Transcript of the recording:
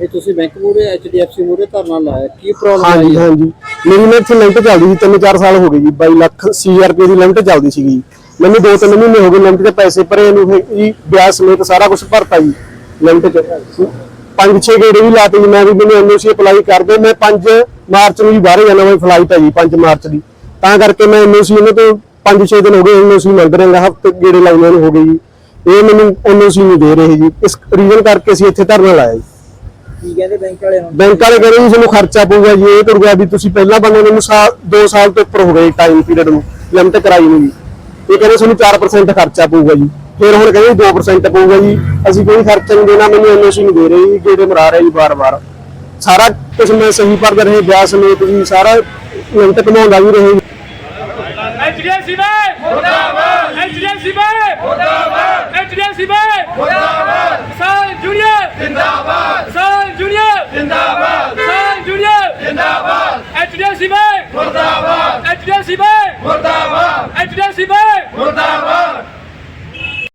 ਇਹ ਤੁਸੀਂ ਬੈਂਕ ਮੂਰੇ ਐਚਡੀਐਫਸੀ ਮੂਰੇ ਧਰਨਾ ਲਾਇਆ ਕੀ ਪ੍ਰੋਬਲਮ ਹਾਂਜੀ ਹਾਂਜੀ। ਮੇਰੀ ਨਾ ਇੱਥੇ ਲਿਮਟ ਚੱਲਦੀ ਸੀ 3-4 ਸਾਲ ਹੋ ਗਏ ਜੀ 22 ਲੱਖ 80 ਰੁਪਏ ਦੀ ਲਿਮਟ ਚੱਲਦੀ ਸੀਗੀ ਮੈਨੂੰ 2-3 ਮਹੀਨੇ ਹੋ ਗਏ ਲਿਮਟ ਦੇ ਪੈਸੇ ਭਰੇ ਨੂੰ ਜੀ ਵਿਆਜ ਸਮੇਤ ਸਾਰਾ ਕੁਝ ਭਰਤਾ ਜੀ ਲਿਮਟ ਚ। ਪੰਜ ਛੇ ਗੇੜੇ ਵੀ ਲਾਤੇ ਜੀ ਮੈਂ ਵੀ ਮੈਨੂੰ ਐਨਓਸੀ ਅਪਲਾਈ ਕਰ ਦੇ ਮੈਂ 5 ਮਾਰਚ ਨੂੰ ਜੀ ਬਾਹਰ ਜਾਣਾ ਮੈਂ ਫਲਾਈਟ ਹੈ ਜੀ 5 ਮਾਰਚ ਦੀ। ਤਾਂ ਕਰਕੇ ਮੈਂ ਐਨਓਸੀ ਇਹਨਾਂ ਤੋਂ 5-6 ਦਿਨ ਹੋ ਗਏ ਐਨਓਸੀ ਮੰਗ ਰਹੇ ਹਾਂ ਹਫ਼ਤੇ ਗੇੜੇ ਲਾਉਂਦੇ ਨੂੰ ਹੋ ਗਏ ਜੀ। ਇਹ ਮੈਨੂੰ ਐਨਓਸੀ ਨਹੀਂ ਦੇ ਰਹੇ ਜੀ। ਇਸ ਰੀਜ਼ਨ ਕਰਕੇ ਅਸੀਂ ਇੱਥੇ ਧਰਨਾ ਲਾਇਆ ਜੀ। ਕੀ ਕਹਿੰਦੇ ਬੈਂਕ ਵਾਲੇ ਹੁਣ? ਬੈਂਕ ਵਾਲੇ ਕਹਿੰਦੇ ਜੀ ਤੁਹਾਨੂੰ ਖਰਚਾ ਪਊਗਾ ਜੀ ਇਹ ਕਰੂਗਾ ਵੀ ਤੁਸੀਂ ਪਹਿਲਾਂ ਬੰਦੇ ਨੂੰ ਸਾਲ 2 ਸਾਲ ਤੋਂ ਉੱਪਰ ਹੋ ਗਏ ਟਾਈਮ ਪੀਰੀਅਡ ਨੂੰ ਲਿਮਟ ਕਰਾਈ ਨੂੰ ਜੀ ਇਹ ਕਹਿੰਦੇ ਤੁਹਾਨੂੰ 4% ਖਰਚਾ ਪਊਗਾ ਜੀ। ਫਿਰ ਹੁਣ ਕਹਿੰਦੇ 2% ਪਊਗਾ ਜੀ। ਅਸੀਂ ਕੋਈ ਖਰਚਾ ਨਹੀਂ ਦੇਣਾ ਮੈਨੂੰ ਐਨਓਸੀ ਨਹੀਂ ਦੇ ਰਹੇ ਜੀ ਮਰਾ ਰਹੇ ਜੀ ਬਾਰ-ਬਾਰ ਸਾਰਾ ਕੁਝ ਮੈਂ ਸਹੀ ਭਰਦਾ ਰਹੇ ਵਿਆਹ ਸਮੇਤ ਜੀ ਸਾਰਾ ਲਿਮਟ ਕਮਾਉਂਦਾ ਵੀ ਰਹੇ ਜੀ। ਐਚਡੀਐਫਸੀ ਬੈਂਕ ਮੁਰਦਾਬਾਦ! ਐਚਡੀਐਫਸੀ ਬੈਂਕ ਮੁਰਦਾਬਾਦ! ਐਚਡੀਐਫਸੀ ਬੈਂਕ ਮੁਰਦਾਬਾਦ! ਕਿਸਾਨ ਜੂਨੀਅਰ ਜਿੰਦਾਬਾਦ ਕਿਸਾਨ ਜੂਨੀਅਰ ਜਿੰਦਾਬਾਦ ਕਿਸਾਨ ਜੂਨੀਅਰ ਜਿੰਦਾਬਾਦ ਐਚਡੀਐਫਸੀ ਬੈਂਕ ਮੁਰਦਾਬਾਦ! ਐਚਡੀਐਫਸੀ ਬੈਂਕ ਮੁਰਦਾਬਾਦ! ਐਚਡੀਐਫਸੀ ਬੈਂਕ ਮੁਰਦਾਬਾਦ!